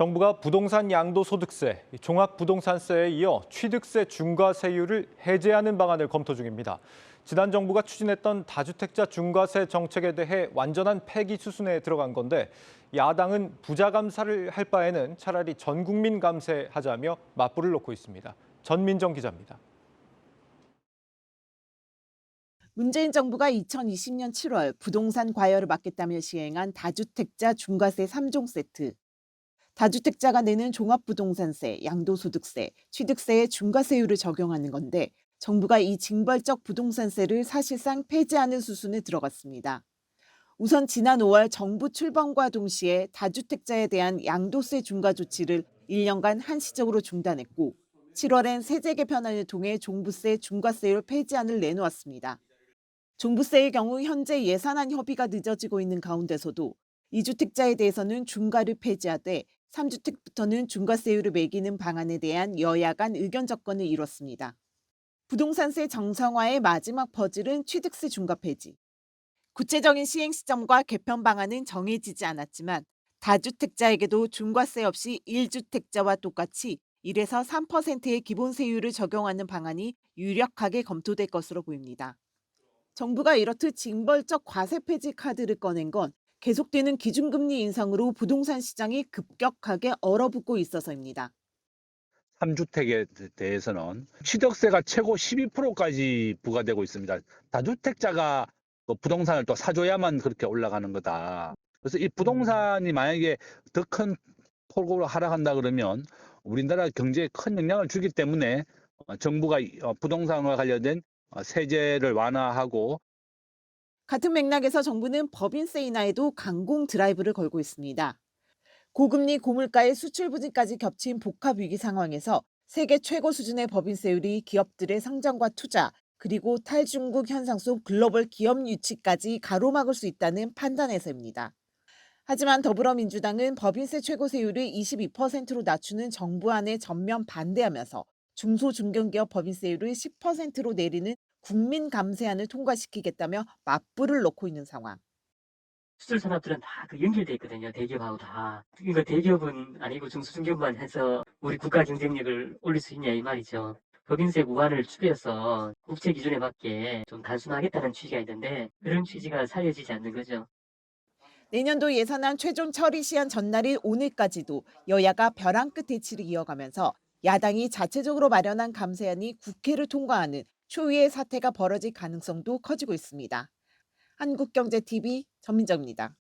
정부가 부동산 양도소득세, 종합부동산세에 이어 취득세 중과세율을 해제하는 방안을 검토 중입니다. 지난 정부가 추진했던 다주택자 중과세 정책에 대해 완전한 폐기 수순에 들어간 건데 야당은 부자 감사를 할 바에는 차라리 전 국민 감세하자며 맞불을 놓고 있습니다. 전민정 기자입니다. 문재인 정부가 2020년 7월 부동산 과열을 막겠다며 시행한 다주택자 중과세 3종 세트. 다주택자가 내는 종합부동산세, 양도소득세, 취득세의 중과세율을 적용하는 건데 정부가 이 징벌적 부동산세를 사실상 폐지하는 수순에 들어갔습니다. 우선 지난 5월 정부 출범과 동시에 다주택자에 대한 양도세 중과 조치를 1년간 한시적으로 중단했고 7월엔 세제 개편안을 통해 종부세 중과세율 폐지안을 내놓았습니다. 종부세의 경우 현재 예산안 협의가 늦어지고 있는 가운데서도 2주택자에 대해서는 중과를 폐지하되 3주택부터는 중과세율을 매기는 방안에 대한 여야 간 의견 접근을 이뤘습니다. 부동산세 정상화의 마지막 퍼즐은 취득세 중과 폐지. 구체적인 시행 시점과 개편 방안은 정해지지 않았지만 다주택자에게도 중과세 없이 1주택자와 똑같이 1에서 3%의 기본세율을 적용하는 방안이 유력하게 검토될 것으로 보입니다. 정부가 이렇듯 징벌적 과세 폐지 카드를 꺼낸 건 계속되는 기준금리 인상으로 부동산 시장이 급격하게 얼어붙고 있어서입니다. 3주택에 대해서는 취득세가 최고 12%까지 부과되고 있습니다. 다주택자가 그 부동산을 또 사줘야만 그렇게 올라가는 거다. 그래서 이 부동산이 만약에 더 큰 폭으로 하락한다 그러면 우리나라 경제에 큰 영향을 주기 때문에 어, 정부가 이, 어, 부동산과 관련된 어, 세제를 완화하고 같은 맥락에서 정부는 법인세 인하에도 강공 드라이브를 걸고 있습니다. 고금리 고물가의 수출 부진까지 겹친 복합 위기 상황에서 세계 최고 수준의 법인세율이 기업들의 성장과 투자 그리고 탈중국 현상 속 글로벌 기업 유치까지 가로막을 수 있다는 판단에서입니다. 하지만 더불어민주당은 법인세 최고세율을 22%로 낮추는 정부안에 전면 반대하면서 중소중견기업 법인세율을 10%로 내리는 국민 감세안을 통과시키겠다며 맞불을 놓고 있는 상황. 수출 산업들은 다 그 연결돼 있거든요. 대기업하고 다. 그러니까 대기업은 아니고 중소중기업만 해서 우리 국가 경쟁력을 올릴 수 있냐 이 말이죠. 법인세 무한을 추려서 국제 기준에 맞게 좀 단순하겠다는 취지가 있는데 그런 취지가 살려지지 않는 거죠. 내년도 예산안 최종 처리 시한 전날인 오늘까지도 여야가 벼랑 끝 대치를 이어가면서 야당이 자체적으로 마련한 감세안이 국회를 통과하는 초유의 사태가 벌어질 가능성도 커지고 있습니다. 한국경제TV 전민정입니다.